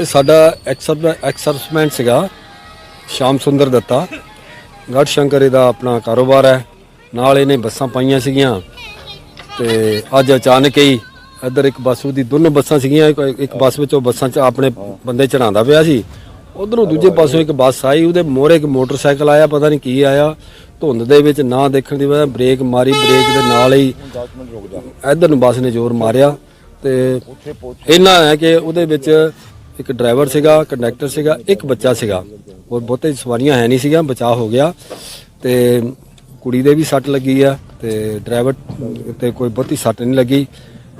ਇਹ ਸਾਡਾ ਐਕਸਰ ਐਕਸਰਸਮੈਂਟ ਸੀਗਾ। ਸ਼ਾਮ ਸੁੰਦਰ ਦੱਤਾ। ਗੜ ਸ਼ੰਕਰ ਇਹਦਾ ਆਪਣਾ ਕਾਰੋਬਾਰ ਹੈ। ਨਾਲ ਇਹਨੇ ਬੱਸਾਂ ਪਾਈਆਂ ਸੀਗੀਆਂ। ਤੇ ਅੱਜ ਅਚਾਨਕ ਹੀ ਇੱਧਰ ਇੱਕ ਬੱਸ ਉਹਦੀ ਦੋਨੋਂ ਬੱਸਾਂ ਸੀਗੀਆਂ। ਇੱਕ- ਇੱਕ ਬੱਸ ਵਿੱਚੋਂ ਬੱਸਾਂ 'ਚ ਆਪਣੇ ਬੰਦੇ ਚੜਾਉਂਦਾ ਪਿਆ ਸੀ। ਉਧਰੋਂ ਦੂਜੇ ਪਾਸੋਂ ਇੱਕ ਬੱਸ ਆਈ। ਉਹਦੇ ਮੋਹਰੇ ਇੱਕ ਮੋਟਰਸਾਈਕਲ ਆਇਆ। ਪਤਾ ਨਹੀਂ ਕੀ ਆਇਆ। ਧੁੰਦ ਦੇ ਵਿੱਚ ਨਾ ਦੇਖਣ ਦੀ ਵਜ੍ਹਾ ਬ੍ਰੇਕ ਮਾਰੀ। ਬ੍ਰੇਕ ਦੇ ਨਾਲ ਹੀ ਇੱਧਰ ਨੂੰ ਬੱਸ ਨੇ ਜ਼ੋਰ ਮਾਰਿਆ। ਤੇ ਇੰਨਾ ਹੈ ਕਿ ਉਹਦੇ ਵਿੱਚ ਇੱਕ ਡਰਾਈਵਰ ਸੀਗਾ ਕੰਡਕਟਰ ਸੀਗਾ ਇੱਕ ਬੱਚਾ ਸੀਗਾ। ਹੋਰ ਬਹੁਤੇ ਸਵਾਰੀਆਂ ਹੈ ਨਹੀਂ ਸੀਗੀਆਂ ਬਚਾਅ ਹੋ ਗਿਆ। ਤੇ ਕੁੜੀ ਦੇ ਵੀ ਸੱਟ ਲੱਗੀ ਆ ਤੇ ਡਰਾਈਵਰ ਤੇ ਕੋਈ ਬਹੁਤੀ ਸੱਟ ਨਹੀਂ ਲੱਗੀ।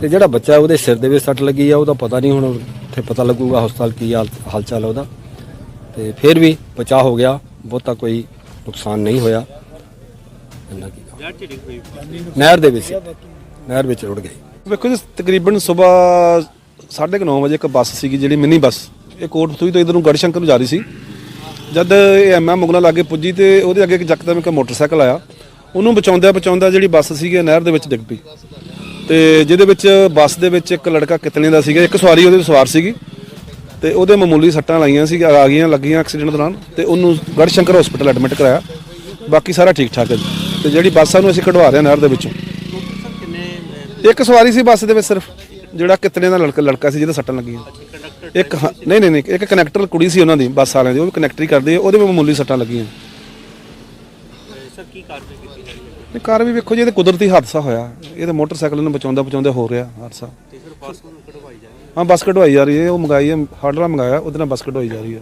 ਤੇ ਜਿਹੜਾ ਬੱਚਾ ਉਹਦੇ ਸਿਰ ਦੇ ਵਿੱਚ ਸੱਟ ਲੱਗੀ ਆ ਉਹਦਾ ਪਤਾ ਨਹੀਂ ਹੁਣ ਉੱਥੇ ਪਤਾ ਲੱਗੂਗਾ ਹਸਪਤਾਲ ਕੀ ਹਾਲ ਹਾਲਚਾਲ ਉਹਦਾ। ਤੇ ਫਿਰ ਵੀ ਬਚਾਅ ਹੋ ਗਿਆ ਬਹੁਤਾ ਕੋਈ ਨੁਕਸਾਨ ਨਹੀਂ ਹੋਇਆ। ਇੰਨਾ ਕੀ ਨਹਿਰ ਦੇ ਵਿੱਚ। ਨਹਿਰ ਵਿੱਚ ਰੁੜ ਗਈ। ਵੇਖੋ ਜੀ ਤਕਰੀਬਨ ਸਵੇਰ 9:30 ਵਜੇ ਇੱਕ ਬੱਸ ਸੀਗੀ ਜਿਹੜੀ ਮਿੰਨੀ ਬੱਸ। ਇਹ ਕੋਟਪੁਰੀ ਤੋਂ ਇਧਰ ਨੂੰ ਗੜਸ਼ੰਕਰ ਨੂੰ ਜਾ ਰਹੀ ਸੀ। ਜਦ ਇਹ ਐਮਐਮ ਮੁਗਲਾ ਲਾਗੇ ਪੁੱਜੀ ਤੇ ਉਹਦੇ ਅੱਗੇ ਇੱਕ ਯਕਦਮ ਇੱਕ ਮੋਟਰਸਾਈਕਲ ਆਇਆ। ਉਹਨੂੰ ਬਚਾਉਂਦਿਆਂ ਬਚਾਉਂਦਾ ਜਿਹੜੀ ਬੱਸ ਸੀਗੀ ਨਹਿਰ ਦੇ ਵਿੱਚ ਡਿੱਗ ਪਈ। ਤੇ ਜਿਹਦੇ ਵਿੱਚ ਬੱਸ ਦੇ ਵਿੱਚ ਇੱਕ ਲੜਕਾ ਕਿਤਨੇ ਦਾ ਸੀਗਾ ਇੱਕ ਸਵਾਰੀ ਉਹਦੇ ਸਵਾਰ ਸੀਗੀ। ਤੇ ਉਹਦੇ ਮਾਮੂਲੀ ਸੱਟਾਂ ਲਾਈਆਂ ਸੀ ਆ ਗਈਆਂ ਲੱਗੀਆਂ ਐਕਸੀਡੈਂਟ ਦੌਰਾਨ। ਤੇ ਉਹਨੂੰ ਗੜਸ਼ੰਕਰ ਹਸਪੀਟਲ ਐਡਮਿਟ ਕਰਾਇਆ। ਬਾਕੀ ਸਾਰਾ ਠੀਕ ਠਾਕ ਹੈ। ਤੇ ਜਿਹੜੀ ਬੱਸ ਨੂੰ ਅਸੀਂ ਕਢਵਾ ਰਹੇ ਹਾਂ ਨਹਿਰ ਦੇ ਵਿੱਚੋਂ। ਇੱਕ ਸਵਾਰੀ ਸੀ ਬੱਸ ਦੇ ਵਿੱਚ ਸਿਰਫ। ਜਿਹੜਾ ਕਿਤਨੇ ਦਾ ਲੜਕਾ ਲੜਕਾ ਸੀ ਜਿਹਦੇ ਸੱਟਾਂ ਲੱਗੀਆਂ। ਇੱਕ ਹਾਂ- ਨਹੀਂ ਨਹੀਂ ਨਹੀਂ ਇੱਕ ਕਨੈਕਟਰ ਕੁੜੀ ਸੀ ਉਹਨਾਂ ਦੀ ਬੱਸ ਵਾਲਿਆਂ ਦੀ ਉਹ ਵੀ ਕਨੈਕਟਰੀ ਕਰਦੀ ਹੈ ਉਹਦੇ ਵੀ ਮਾਮੂਲੀ ਸੱਟਾਂ ਲੱਗੀਆਂ। ਸਰ ਕੀ ਕਾਰਵਾਈ ਕੀਤੀ ਜਾ ਰਹੀ ਹੈ ਇਹ ਕਾਰ ਵੀ ਵੇਖੋ ਜੀ ਇਹ ਤਾਂ ਕੁਦਰਤੀ ਹਾਦਸਾ ਹੋਇਆ। ਇਹ ਤਾਂ ਮੋਟਰਸਾਈਕਲ ਨੂੰ ਬਚਾਉਂਦਾ ਬਚਾਉਂਦਾ ਹੋ ਰਿਹਾ ਹਾਦਸਾ। ਤੇ ਸਰ ਬੱਸ ਨੂੰ ਕਢਵਾਈ ਜਾ ਰਹੀ ਹੈ। ਹਾਂ ਬੱਸ ਕਢਵਾਈ ਜਾ ਰਹੀ ਹੈ ਉਹ ਮੰਗਾਈ ਹੈ ਹਾਰਡਰਾ ਮੰਗਾਇਆ ਉਹਦੇ ਨਾਲ ਬੱਸ ਕਢਵਾਈ ਜਾ ਰਹੀ ਹੈ।